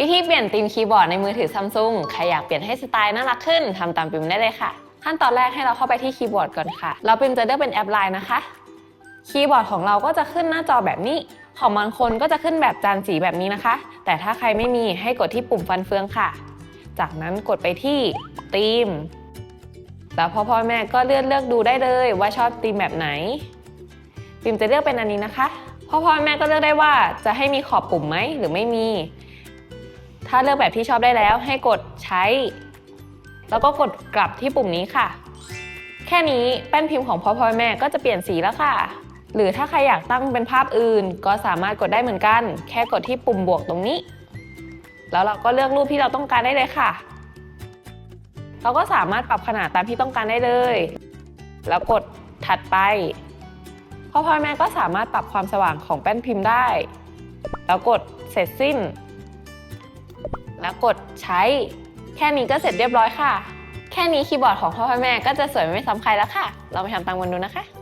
วิธีเปลี่ยนธีมคีย์บอร์ดในมือถือซัมซุงใครอยากเปลี่ยนให้สไตล์น่ารักขึ้นทำตามปิมได้เลยค่ะ ขั้นตอนแรกให้เราเข้าไปที่คีย์บอร์ดก่อนค่ะ เราปิมจะเลือกเป็นแอปไลน์นะคะ คีย์บอร์ดของเราก็จะขึ้นหน้าจอแบบนี้ ของบางคนก็จะขึ้นแบบจานสีแบบนี้นะคะ แต่ถ้าใครไม่มีให้กดที่ปุ่มฟันเฟืองค่ะ จากนั้นกดไปที่ธีม แล้วพ่อพ่อแม่ก็เลือนเลือกดูได้เลยว่าชอบธีมแบบไหน ปิมจะเลือกเป็นอันนี้นะคะพ่อพ่อแม่ก็เลือกได้ว่าจะให้มีขอบปุ่มไหมหรือไม่มี ถ้าเลือกแบบที่ชอบได้แล้วให้กดใช้ แล้วก็กดกลับที่ปุ่มนี้ค่ะ แค่นี้แป้นพิมพ์ของพ่อพ่อแม่ก็จะเปลี่ยนสีแล้วค่ะ หรือถ้าใครอยากตั้งเป็นภาพอื่น ก็สามารถกดได้เหมือนกัน แค่กดที่ปุ่มบวกตรงนี้ แล้วเราก็เลือกรูปที่เราต้องการได้เลยค่ะ เราก็สามารถปรับขนาดตามที่ต้องการได้เลย แล้วกดถัดไปพ่อพ่อแม่ก็สามารถปรับความสว่างของแป้นพิมพ์ได้ แล้วกดเสร็จสิ้น แล้วกดใช้ แค่นี้ก็เสร็จเรียบร้อยค่ะ แค่นี้คีย์บอร์ดของพ่อพ่อแม่ก็จะสวยไม่ซ้ำใครแล้วค่ะ เราไปทำตามกันดูนะคะ